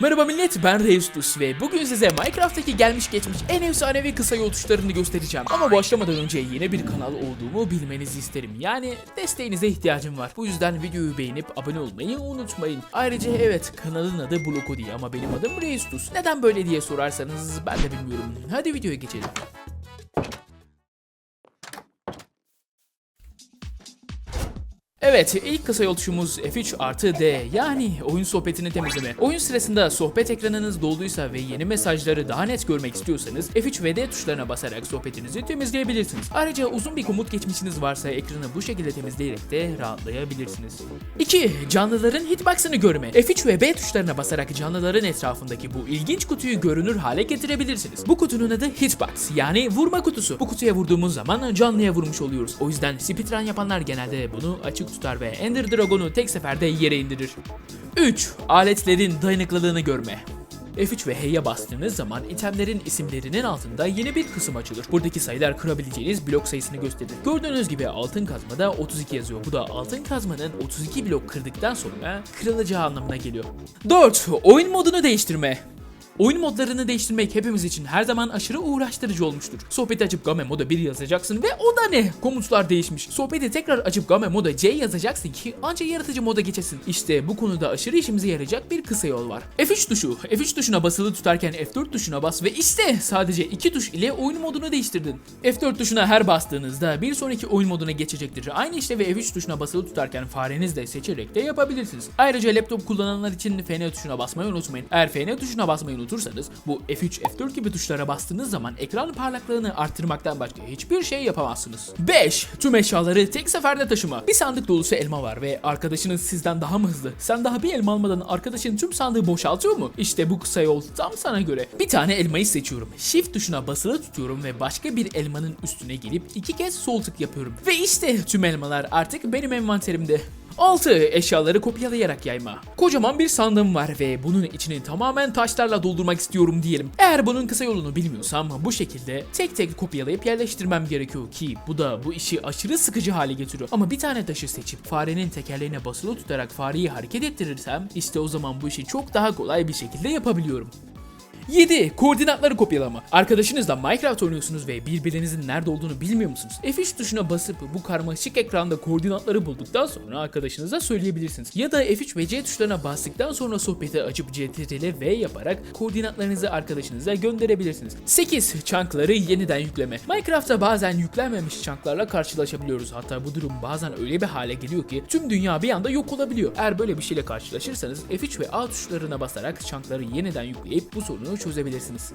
Merhaba millet ben Reustus ve bugün size Minecraft'taki gelmiş geçmiş en efsanevi kısa yol tuşlarını göstereceğim. Ama başlamadan önce yeni bir kanal olduğumu bilmenizi isterim. Yani desteğinize ihtiyacım var. Bu yüzden videoyu beğenip abone olmayı unutmayın. Ayrıca evet kanalın adı Blokodi ama benim adım Reustus. Neden böyle diye sorarsanız ben de bilmiyorum. Hadi videoya geçelim. Evet, ilk kısa yol tuşumuz F3 artı D yani oyun sohbetini temizleme. Oyun sırasında sohbet ekranınız dolduysa ve yeni mesajları daha net görmek istiyorsanız F3 ve D tuşlarına basarak sohbetinizi temizleyebilirsiniz. Ayrıca uzun bir komut geçmişiniz varsa ekranı bu şekilde temizleyerek de rahatlayabilirsiniz. 2. Canlıların hitbox'ını görme. F3 ve B tuşlarına basarak canlıların etrafındaki bu ilginç kutuyu görünür hale getirebilirsiniz. Bu kutunun adı hitbox yani vurma kutusu. Bu kutuya vurduğumuz zaman canlıya vurmuş oluyoruz. O yüzden speedrun yapanlar genelde bunu açık tutar ve Ender Dragon'u tek seferde yere indirir. 3. Aletlerin dayanıklılığını görme. F3 ve H'ye bastığınız zaman itemlerin isimlerinin altında yeni bir kısım açılır. Buradaki sayılar kırabileceğiniz blok sayısını gösterir. Gördüğünüz gibi altın kazmada 32 yazıyor. Bu da altın kazmanın 32 blok kırdıktan sonra kırılacağı anlamına geliyor. 4. Oyun modunu değiştirme. Oyun modlarını değiştirmek hepimiz için her zaman aşırı uğraştırıcı olmuştur. Sohbeti açıp game moda 1 yazacaksın ve o da ne? Komutlar değişmiş. Sohbeti tekrar açıp game moda C yazacaksın ki anca yaratıcı moda geçesin. İşte bu konuda aşırı işimize yarayacak bir kısa yol var. F3 tuşu. F3 tuşuna basılı tutarken F4 tuşuna bas ve işte sadece iki tuş ile oyun modunu değiştirdin. F4 tuşuna her bastığınızda bir sonraki oyun moduna geçecektir. Aynı işlevi F3 tuşuna basılı tutarken farenizle seçerek de yapabilirsiniz. Ayrıca laptop kullananlar için FN tuşuna basmayı unutmayın. Eğer FN tuşuna basmayı unutursanız bu F3, F4 gibi tuşlara bastığınız zaman ekran parlaklığını arttırmaktan başka hiçbir şey yapamazsınız. 5. Tüm eşyaları tek seferde taşıma. Bir sandık dolusu elma var ve arkadaşınız sizden daha mı hızlı? Sen daha bir elma almadan arkadaşın tüm sandığı boşaltıyor mu? İşte bu kısa yol tam sana göre. Bir tane elmayı seçiyorum. Shift tuşuna basılı tutuyorum ve başka bir elmanın üstüne gelip iki kez sol tık yapıyorum. Ve işte tüm elmalar artık benim envanterimde. 6. Eşyaları kopyalayarak yayma. Kocaman bir sandığım var ve bunun içini tamamen taşlarla doldurmak istiyorum diyelim. Eğer bunun kısa yolunu bilmiyorsam bu şekilde tek tek kopyalayıp yerleştirmem gerekiyor ki bu da bu işi aşırı sıkıcı hale getiriyor. Ama bir tane taşı seçip farenin tekerleğine basılı tutarak fareyi hareket ettirirsem işte o zaman bu işi çok daha kolay bir şekilde yapabiliyorum. 7. Koordinatları kopyalama. Arkadaşınızla Minecraft oynuyorsunuz ve birbirinizin nerede olduğunu bilmiyor musunuz? F3 tuşuna basıp bu karmaşık ekranda koordinatları bulduktan sonra arkadaşınıza söyleyebilirsiniz. Ya da F3 ve C tuşlarına bastıktan sonra sohbeti açıp CTRL V yaparak koordinatlarınızı arkadaşınıza gönderebilirsiniz. 8. Chunkları yeniden yükleme. Minecraft'ta bazen yüklenmemiş chunklarla karşılaşabiliyoruz. Hatta bu durum bazen öyle bir hale geliyor ki tüm dünya bir anda yok olabiliyor. Eğer böyle bir şeyle karşılaşırsanız F3 ve A tuşlarına basarak chunkları yeniden yükleyip bu sorunu çözebilirsiniz.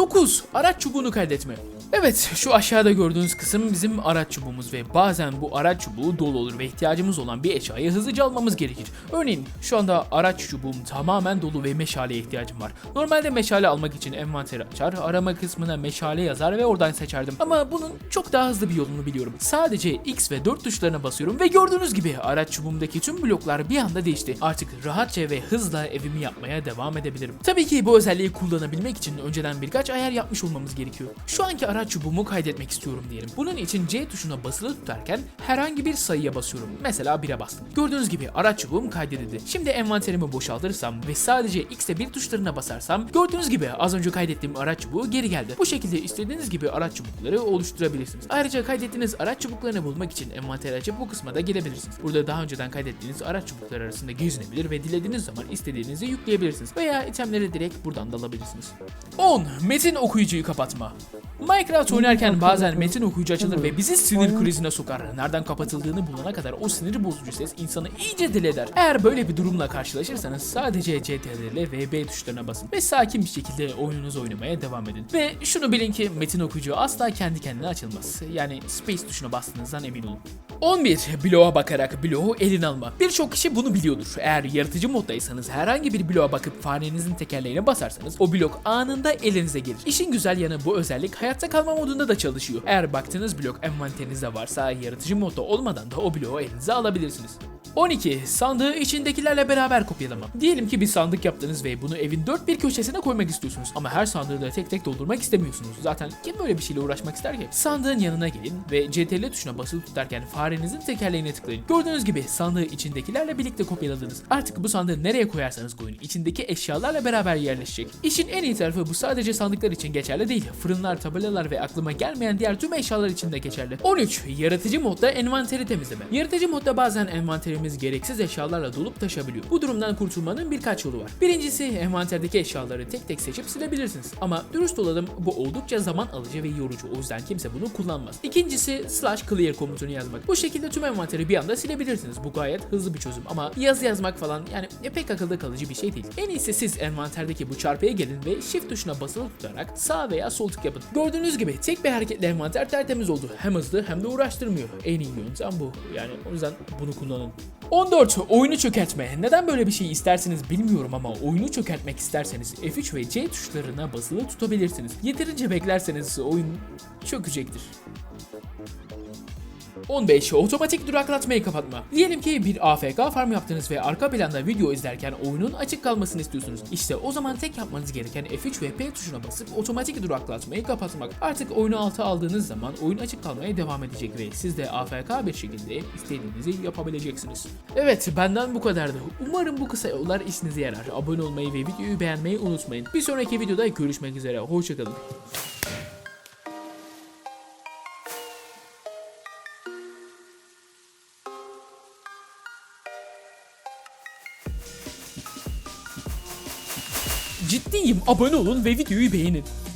9. Araç çubuğunu kaydetme. Evet şu aşağıda gördüğünüz kısım bizim araç çubuğumuz ve bazen bu araç çubuğu dolu olur ve ihtiyacımız olan bir eşyayı hızlıca almamız gerekir. Örneğin şu anda araç çubuğum tamamen dolu ve meşaleye ihtiyacım var. Normalde meşale almak için envanteri açar, arama kısmına meşale yazar ve oradan seçerdim. Ama bunun çok daha hızlı bir yolunu biliyorum. Sadece X ve 4 tuşlarına basıyorum ve gördüğünüz gibi araç çubuğumdaki tüm bloklar bir anda değişti. Artık rahatça ve hızla evimi yapmaya devam edebilirim. Tabii ki bu özelliği kullanabilmek için önceden birkaç ayar yapmış olmamız gerekiyor. Şu anki araç çubuğumu kaydetmek istiyorum diyelim. Bunun için C tuşuna basılı tutarken herhangi bir sayıya basıyorum. Mesela 1'e bastım. Gördüğünüz gibi araç çubuğum kaydedildi. Şimdi envanterimi boşaltırsam ve sadece X ve 1 tuşlarına basarsam gördüğünüz gibi az önce kaydettiğim araç çubuğu geri geldi. Bu şekilde istediğiniz gibi araç çubukları oluşturabilirsiniz. Ayrıca kaydettiğiniz araç çubuklarını bulmak için envanteri açıp bu kısma da gelebilirsiniz. Burada daha önceden kaydettiğiniz araç çubukları arasında gezinebilir ve dilediğiniz zaman istediğinizi yükleyebilirsiniz. Veya itemleri direkt buradan da alabilirsiniz. 10. Metin okuyucuyu kapatma. Minecraft oynarken bazen metin okuyucu açılır ve bizi sinir krizine sokar. Nereden kapatıldığını bulana kadar o sinir bozucu ses insanı iyice eder. Eğer böyle bir durumla karşılaşırsanız sadece CTRL ve B tuşlarına basın ve sakin bir şekilde oyununuzu oynamaya devam edin. Ve şunu bilin ki metin okuyucu asla kendi kendine açılmaz. Yani space tuşuna bastığınızdan emin olun. 11. Bloğa bakarak bloğu eline alma. Birçok kişi bunu biliyordur. Eğer yaratıcı moddaysanız herhangi bir bloğa bakıp farenizin tekerleğine basarsanız o blok anında elinize gelir. İşin güzel yanı bu özellik hayatta kalma modunda da çalışıyor. Eğer baktığınız blok envanterinizde varsa yaratıcı modda olmadan da o bloğu elinize alabilirsiniz. 12. Sandığı içindekilerle beraber kopyalama. Diyelim ki bir sandık yaptınız ve bunu evin dört bir köşesine koymak istiyorsunuz. Ama her sandığı da tek tek doldurmak istemiyorsunuz. Zaten kim böyle bir şeyle uğraşmak ister ki? Sandığın yanına gelin ve CTRL tuşuna basılı tutarken farenizin tekerleğine tıklayın. Gördüğünüz gibi sandığı içindekilerle birlikte kopyaladınız. Artık bu sandığı nereye koyarsanız koyun içindeki eşyalarla beraber yerleşecek. İşin en iyi tarafı bu sadece sandıklar için geçerli değil. Fırınlar, tabelalar ve aklıma gelmeyen diğer tüm eşyalar için de geçerli. 13. Yaratıcı modda envanteri temizleme. Yaratıcı modda bazen envanterimiz gereksiz eşyalarla dolup taşabiliyor. Bu durumdan kurtulmanın birkaç yolu var. Birincisi envanterdeki eşyaları tek tek seçip silebilirsiniz. Ama dürüst olalım bu oldukça zaman alıcı ve yorucu. O yüzden kimse bunu kullanmaz. İkincisi slash clear komutunu yazmak. Bu şekilde tüm envanteri bir anda silebilirsiniz. Bu gayet hızlı bir çözüm ama yazı yazmak falan yani pek akılda kalıcı bir şey değil. En iyisi siz envanterdeki bu çarpıya gelin ve shift tuşuna basılı tutarak sağ veya sol tık yapın. Gördüğünüz gibi tek bir hareketle envanter tertemiz oldu. Hem hızlı hem de uğraştırmıyor. En iyi yöntem bu. Yani o yüzden bunu kullanın. 14. Oyunu çökertme. Neden böyle bir şey istersiniz bilmiyorum ama oyunu çökertmek isterseniz F3 ve C tuşlarına basılı tutabilirsiniz. Yeterince beklerseniz oyun çökecektir. 15. Otomatik duraklatmayı kapatma. Diyelim ki bir AFK farm yaptınız ve arka planda video izlerken oyunun açık kalmasını istiyorsunuz. İşte o zaman tek yapmanız gereken F3 ve P tuşuna basıp otomatik duraklatmayı kapatmak. Artık oyunu alta aldığınız zaman oyun açık kalmaya devam edecek ve siz de AFK bir şekilde istediğinizi yapabileceksiniz. Evet benden bu kadardı. Umarım bu kısa yollar işinize yarar. Abone olmayı ve videoyu beğenmeyi unutmayın. Bir sonraki videoda görüşmek üzere. Hoşçakalın. Ciddiyim abone olun ve videoyu beğenin.